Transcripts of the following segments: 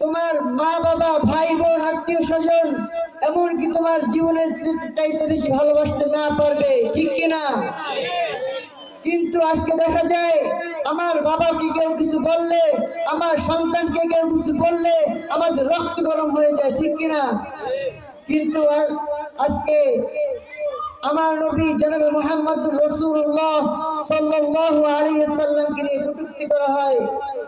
তোমার মা বাবা, ভাই বোন, আত্মীয় স্বজন, এমনকি তোমার জীবনের চাইতে বেশি ভালোবাসতে না পারবে, ঠিক কিনা কিন্তু আজকে দেখা যায়, আমার বাবাকে কেউ কিছু বললে, আমার সন্তানকে কেউ কিছু বললে, আমাদের রক্ত গরম হয়ে যায়, ঠিক কিনা কিন্তু আজকে আমার নবী জনাবে মোহাম্মদ রসুল্লাহ সাল্লাল্লাহু আলাইহি সাল্লামকে নিয়ে কটূক্তি করা হয়।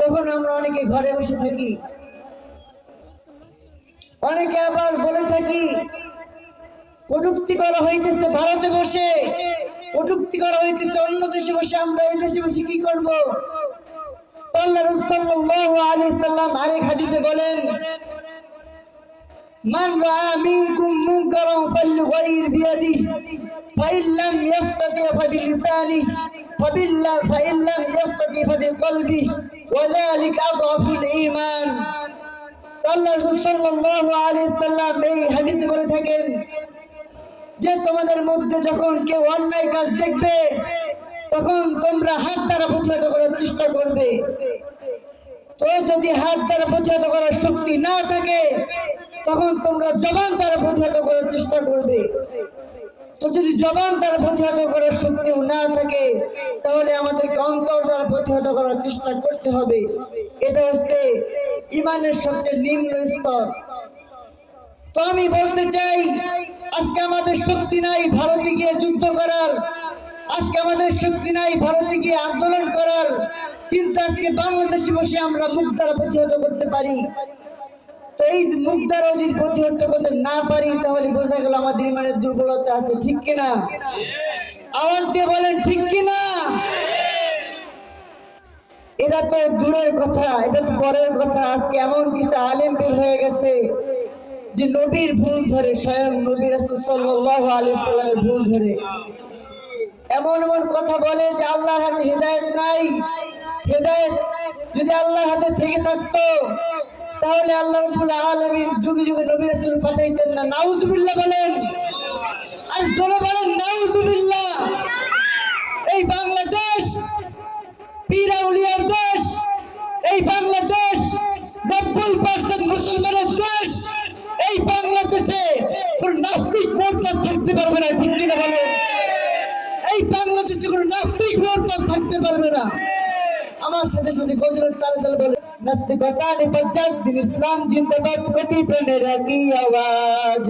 তখন আমরা অনেকে ঘরে বসে থাকি। অনেকে আবার বলে থাকি, কটুক্তি করা হইতেছে ভারতে বসে। কটুক্তি করা হইতেছে অন্য দেশে বসে, আমরা এই দেশে বসে কি করব? আল্লাহ আলী সাল্লাম আরেক হাদিসে বলেন, মান রাআ মিনকুম বিয়াদি লাম লাম ঈমান। আল্লাহ সাল্লাল্লাহু আলাইহি সাল্লাম এই বলে থাকেন যে তোমাদের মধ্যে যখন কেউ অন্যায় কাজ দেখবে, তখন তোমরা হাত দ্বারা প্রতিহত করার চেষ্টা করবে। তো যদি হাত দ্বারা প্রতিহত করার শক্তি না থাকে, তখন তোমরা জবান দ্বারা প্রতিহত করার চেষ্টা করবে। তো যদি জবান দ্বারা প্রতিহত করার শক্তিও না থাকে, তাহলে আমাদেরকে অন্তর দ্বারা প্রতিহত করার চেষ্টা করতে হবে। এটা হচ্ছে ইমানের সবচেয়ে নিম্ন স্তর। তো আমি বলতে চাই, আজকে আমাদের শক্তি নাই ভারতে গিয়ে যুদ্ধ করার। আজকে আমাদের শক্তি নাই ভারতে গিয়ে আন্দোলন করার। কিন্তু আজকে বাংলাদেশে বসে আমরা মুখ দ্বারা প্রতিহত করতে পারি। তো এই মুখ দ্বারা যদি প্রতিহত করতে না পারি, তাহলে বোঝা গেল আমাদের ইমানের দুর্বলতা আছে, ঠিক কিনা? আওয়াজ দিয়ে বলেন, ঠিক কিনা? এটা তো দূরের কথা, এটা তো পরের কথা। আজকে এমন কিছু আলেম বের হয়ে গেছে যে নবীর ভুল ধরে, স্বয়ং নবী রাসূল আলাইহি ভুল ধরে। এমন এমন কথা বলে যে আল্লাহর হাতে হেদায়েত নাই। হেদায়েত যদি আল্লাহর হাতে থেকে থাকতো, তাহলে আল্লাহ রাব্বুল আলামিন যুগে যুগে নবী রাসূল পাঠাইতেন না। নাউজুবিল্লাহ বলেন। আর জোরে বলেন, নাউজুবিল্লাহ। এই বাংলাদেশ পীর আউলিয়ার দেশ, এই বাংলাদেশ, নব্বই পার্সেন্ট মুসলমানের দেশ, এই বাংলাদেশে কোন নাস্তিক মোর্চার থাকতে পারবে না, ঠিক কিনা বলেন? এই বাংলাদেশে কোন নাস্তিক মোর্চার থাকতে পারবে না। আমার সাথে সাথে গজরের তালে তালে বলে, নাস্তিকতা নিপজ্জাক দিন ইসলাম জিন্দাবাদ, কোটি প্রাণের একই আওয়াজ।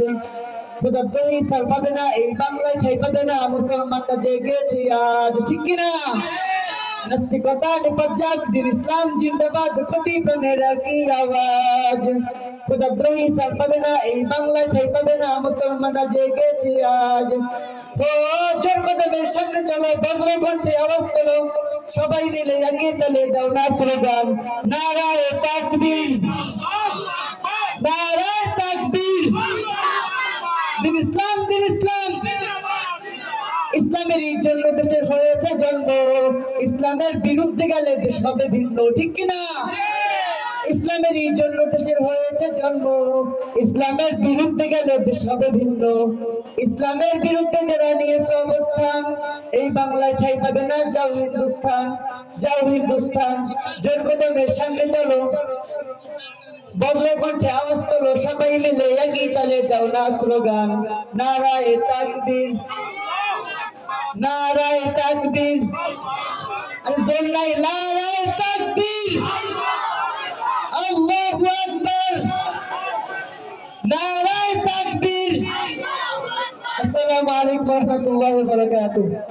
খোদা তুই সার পাবে না, এই বাংলায় ঠাই পাবে না মুসলমানটা জেগেছে আজ। ঠিক কিনা? নাস্তিকতা নিপজ্জাক দিন ইসলাম, জিন্দাবাদ কোটি প্রাণের একই আওয়াজ? খোদা দ্রোহী সার পাবে না, এই বাংলায় ঠাই পাবে না, মুসলমানরা জেগেছে আজ ও জোর কদমের সামনে চলো বজ্র ঘন্টে আওয়াজ তোলো। সবাই মিলে এগিয়ে তালে দাও না স্লোগান নারায় তাকবীর। নারায় তাকবীর। দিন ইসলাম দিন ইসলাম। জন্য দেশের হয়েছে জন্ম। ইসলামের বিরুদ্ধে গেলে দেশ হবে ভিন্ন, ঠিক কিনা? ইসলামের এই জন্য দেশের হয়েছে জন্ম। ইসলামের বিরুদ্ধে গেলে দেশ হবে ভিন্ন। ইসলামের বিরুদ্ধে যারা নিয়েছে অবস্থান, এই বাংলায় ঠাই পাবে না যাও হিন্দুস্তান যাও হিন্দুস্তান জোর কদমের সামনে চলো। বজ্রকণ্ঠে আওয়াজ তোলো, সবাই মিলে একই তালে দাও না স্লোগান। নারায় তাকবীর। নারায় তাকবীর। আর জোর নারায় তাকবীর। আল্লাহু আকবার। নারায় তাকবীর। আসসালামু আলাইকুম ওয়া রাহমাতুল্লাহি ওয়া বারাকাতুহু।